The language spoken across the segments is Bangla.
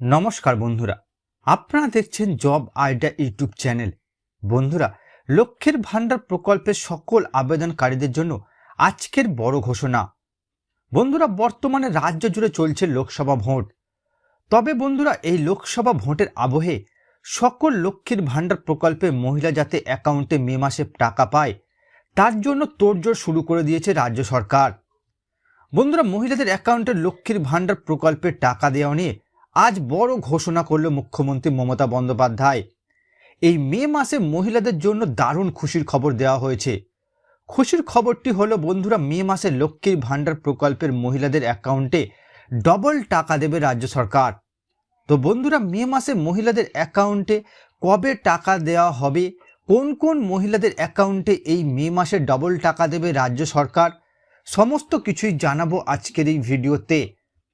নমস্কার বন্ধুরা। আপনারা দেখছেন জব আইডিয়া ইউটিউব চ্যানেল। বন্ধুরা লক্ষ্যের ভাণ্ডার প্রকল্পের সকল আবেদনকারীদের জন্য আজকের বড় ঘোষণা। বন্ধুরা, বর্তমানে রাজ্য জুড়ে চলছে লোকসভা ভোট। তবে বন্ধুরা, এই লোকসভা ভোটের আবহে সকল লক্ষ্মীর ভাণ্ডার প্রকল্পে মহিলা যাতে অ্যাকাউন্টে মে মাসে টাকা পায়, তার জন্য তোড়জোড় শুরু করে দিয়েছে রাজ্য সরকার। বন্ধুরা, মহিলাদের অ্যাকাউন্টে লক্ষ্মীর ভাণ্ডার প্রকল্পের টাকা দেওয়া নিয়ে আজ বড় ঘোষণা করল মুখ্যমন্ত্রী মমতা বন্দ্যোপাধ্যায়। এই মে মাসে মহিলাদের জন্য দারুণ খুশির খবর দেওয়া হয়েছে। খুশির খবরটি হলো, বন্ধুরা, মে মাসে লক্ষ্মীর ভাণ্ডার প্রকল্পের মহিলাদের অ্যাকাউন্টে ডবল টাকা দেবে রাজ্য সরকার। তো বন্ধুরা, মে মাসে মহিলাদের অ্যাকাউন্টে কবে টাকা দেওয়া হবে, কোন কোন মহিলাদের অ্যাকাউন্টে এই মে মাসে ডবল টাকা দেবে রাজ্য সরকার, সমস্ত কিছুই জানাব আজকের এই ভিডিওতে।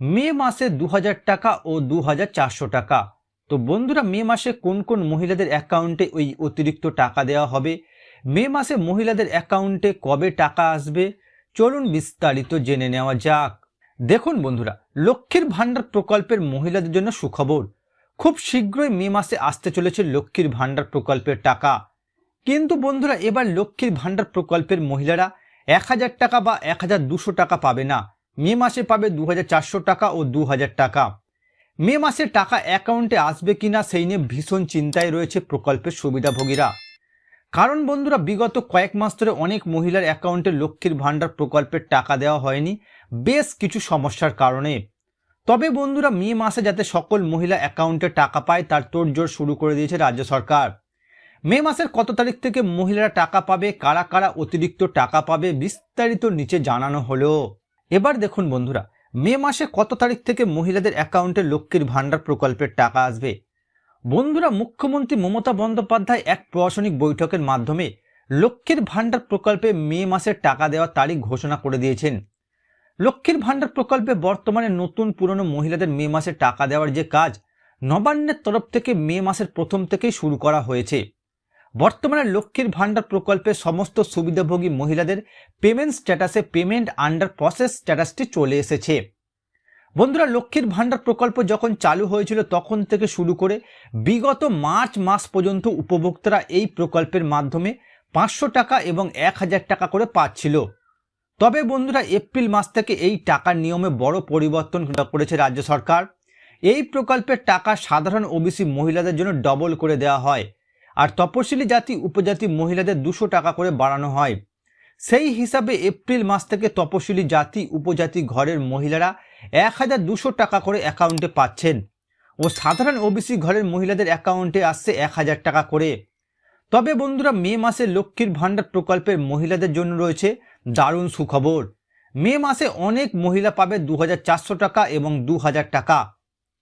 মে মাসে দু হাজার টাকা ও দু হাজার চারশো টাকা। তো বন্ধুরা, মে মাসে কোন কোন মহিলাদের অ্যাকাউন্টে ওই অতিরিক্ত টাকা দেওয়া হবে? মে মাসে মহিলাদের অ্যাকাউন্টে কবে টাকা আসবে? চলুন বিস্তারিত জেনে নেওয়া যাক। দেখুন বন্ধুরা, লক্ষ্মীর ভাণ্ডার প্রকল্পের মহিলাদের জন্য সুখবর। খুব শীঘ্রই মে মাসে আসতে চলেছে লক্ষ্মীর ভাণ্ডার প্রকল্পের টাকা। কিন্তু বন্ধুরা, এবার লক্ষ্মীর ভাণ্ডার প্রকল্পের মহিলারা এক হাজার টাকা বা এক হাজার দুশো টাকা পাবে না। মে মাসে পাবে দু হাজার চারশো টাকা ও দু হাজার টাকা। মে মাসে টাকা অ্যাকাউন্টে আসবে কিনা সেই নিয়ে ভীষণ চিন্তায় রয়েছে প্রকল্পের সুবিধাভোগীরা। কারণ বন্ধুরা, বিগত কয়েক মাস ধরে অনেক মহিলার অ্যাকাউন্টে লক্ষ্মীর ভাণ্ডার প্রকল্পের টাকা দেওয়া হয়নি, বেশ কিছু সমস্যার কারণে। তবে বন্ধুরা, মে মাসে যাতে সকল মহিলা অ্যাকাউন্টে টাকা পায়, তার তোড়জোড় শুরু করে দিয়েছে রাজ্য সরকার। মে মাসের কত তারিখ থেকে মহিলারা টাকা পাবে, কারা কারা অতিরিক্ত টাকা পাবে, বিস্তারিত নিচে জানানো হলো। এবার দেখুন বন্ধুরা, মে মাসে কত তারিখ থেকে মহিলাদের অ্যাকাউন্টে লক্ষ্মীর ভাণ্ডার প্রকল্পের টাকা আসবে? বন্ধুরা, মুখ্যমন্ত্রী মমতা বন্দ্যোপাধ্যায় এক প্রশাসনিক বৈঠকের মাধ্যমে লক্ষ্মীর ভাণ্ডার প্রকল্পে মে মাসের টাকা দেওয়ার তারিখ ঘোষণা করে দিয়েছেন। লক্ষ্মীর ভাণ্ডার প্রকল্পে বর্তমানে নতুন পুরনো মহিলাদের মে মাসে টাকা দেওয়ার যে কাজ, নবান্নের তরফ থেকে মে মাসের প্রথম থেকেই শুরু করা হয়েছে। বর্তমানে লক্ষ্মীর ভাণ্ডার প্রকল্পে সমস্ত সুবিধাভোগী মহিলাদের পেমেন্ট স্ট্যাটাসে পেমেন্ট আন্ডার প্রসেস স্ট্যাটাসটি চলে এসেছে। বন্ধুরা, লক্ষ্মীর ভাণ্ডার প্রকল্প যখন চালু হয়েছিল তখন থেকে শুরু করে বিগত মার্চ মাস পর্যন্ত উপভোক্তারা এই প্রকল্পের মাধ্যমে পাঁচশো টাকা এবং এক হাজার টাকা করে পাচ্ছিল। তবে বন্ধুরা, এপ্রিল মাস থেকে এই টাকার নিয়মে বড় পরিবর্তন করেছে রাজ্য সরকার। এই প্রকল্পের টাকা সাধারণ ওবিসি মহিলাদের জন্য ডবল করে দেওয়া হয়। আর তপশিলি জাতি উপজাতি মহিলাদের দুশো টাকা করে বাড়ানো হয়। সেই হিসাবে এপ্রিল মাস থেকে তপশিলি জাতি উপজাতি ঘরের মহিলারা এক হাজার দুশো টাকা করে অ্যাকাউন্টে পাচ্ছেন ও সাধারণ ওবিসি ঘরের মহিলাদের অ্যাকাউন্টে আসছে এক হাজার টাকা করে। তবে বন্ধুরা, মে মাসে লক্ষ্মীর ভাণ্ডার প্রকল্পের মহিলাদের জন্য রয়েছে দারুণ সুখবর। মে মাসে অনেক মহিলা পাবে দু হাজার চারশো টাকা এবং দু হাজার টাকা।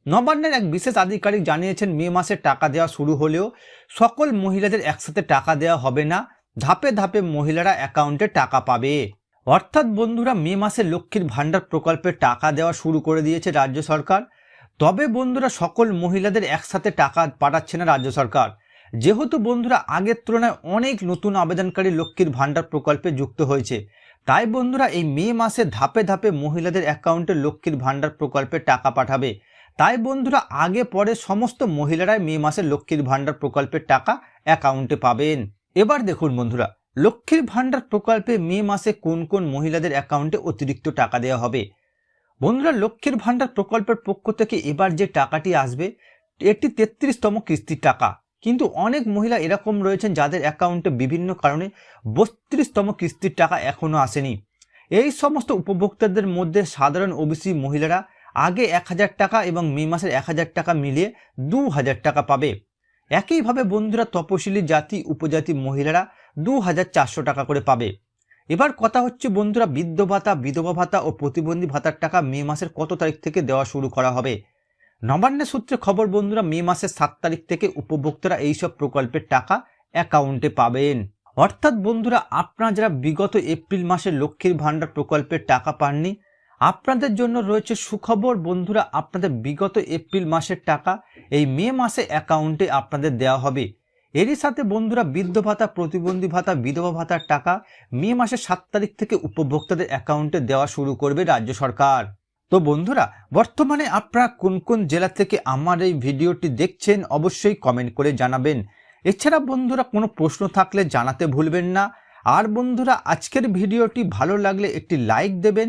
নবান্নের এক বিশেষ আধিকারিক জানিয়েছেন, মে মাসে টাকা দেওয়া শুরু হলেও সকল মহিলাদের একসাথে টাকা দেওয়া হবে না। ধাপে ধাপে মহিলারা অ্যাকাউন্টে টাকা পাবে। অর্থাৎ বন্ধুরা, মে মাসে লক্ষ্মীর ভাণ্ডার প্রকল্পে টাকা দেওয়া শুরু করে দিয়েছে রাজ্য সরকার। তবে বন্ধুরা, সকল মহিলাদের একসাথে টাকা পাঠাচ্ছে না রাজ্য সরকার। যেহেতু বন্ধুরা, আগের তুলনায় অনেক নতুন আবেদনকারী লক্ষ্মীর ভাণ্ডার প্রকল্পে যুক্ত হয়েছে। তাই বন্ধুরা, এই মে মাসে ধাপে ধাপে মহিলাদের অ্যাকাউন্টে লক্ষ্মীর ভাণ্ডার প্রকল্পে টাকা পাঠাবে। তাই বন্ধুরা, আগে পরে সমস্ত মহিলারাই মে মাসে লক্ষ্মীর ভাণ্ডার প্রকল্পের টাকা অ্যাকাউন্টে পাবেন। এবার দেখুন বন্ধুরা, লক্ষ্মীর ভাণ্ডার প্রকল্পে মে মাসে কোন কোন মহিলাদের অ্যাকাউন্টে অতিরিক্ত টাকা দেওয়া হবে? বন্ধুরা, লক্ষ্মীর ভাণ্ডার প্রকল্পের পক্ষ থেকে এবার যে টাকাটি আসবে, এটি তেত্রিশতম কিস্তির টাকা। কিন্তু অনেক মহিলা এরকম রয়েছেন যাদের অ্যাকাউন্টে বিভিন্ন কারণে বত্রিশতম কিস্তির টাকা এখনও আসেনি। এই সমস্ত উপভোক্তাদের মধ্যে সাধারণ ওবিসি মহিলারা আগে এক হাজার টাকা এবং মে মাসের এক হাজার টাকা মিলিয়ে দু হাজার টাকা পাবে। একইভাবে বন্ধুরা, তপশিলি জাতি, উপজাতি মহিলারা দু হাজার চারশো টাকা করে পাবে। এবার কথা হচ্ছে বন্ধুরা, বৃদ্ধ ভাতা, বিধবা ভাতা ও প্রতিবন্ধী ভাতার টাকা মে মাসের কত তারিখ থেকে দেওয়া শুরু করা হবে? নবান্নের সূত্রে খবর, বন্ধুরা, মে মাসের সাত তারিখ থেকে উপভোক্তারা এইসব প্রকল্পের টাকা অ্যাকাউন্টে পাবেন। অর্থাৎ বন্ধুরা, আপনারা যারা বিগত এপ্রিল মাসে লক্ষ্মীর ভাণ্ডার প্রকল্পের টাকা পাননি আপনাদের জন্য রয়েছে সুখবর। বন্ধুরা, আপনাদের বিগত এপ্রিল মাসের টাকা, এই মে মাসে অ্যাকাউন্টে আপনাদের দেওয়া হবে। এরই সাথে বন্ধুরা, বৃদ্ধ ভাতা, প্রতিবন্ধী ভাতা, বিধবা ভাতার টাকা মে মাসের সাত তারিখ থেকে উপভোক্তাদের অ্যাকাউন্টে দেওয়া শুরু করবে রাজ্য সরকার। তো বন্ধুরা, বর্তমানে আপনারা কোন কোন জেলা থেকে আমার এই ভিডিওটি দেখছেন অবশ্যই কমেন্ট করে জানাবেন। এছাড়া বন্ধুরা, কোনো প্রশ্ন থাকলে জানাতে ভুলবেন না। আর বন্ধুরা, আজকের ভিডিওটি ভালো লাগলে একটি লাইক দেবেন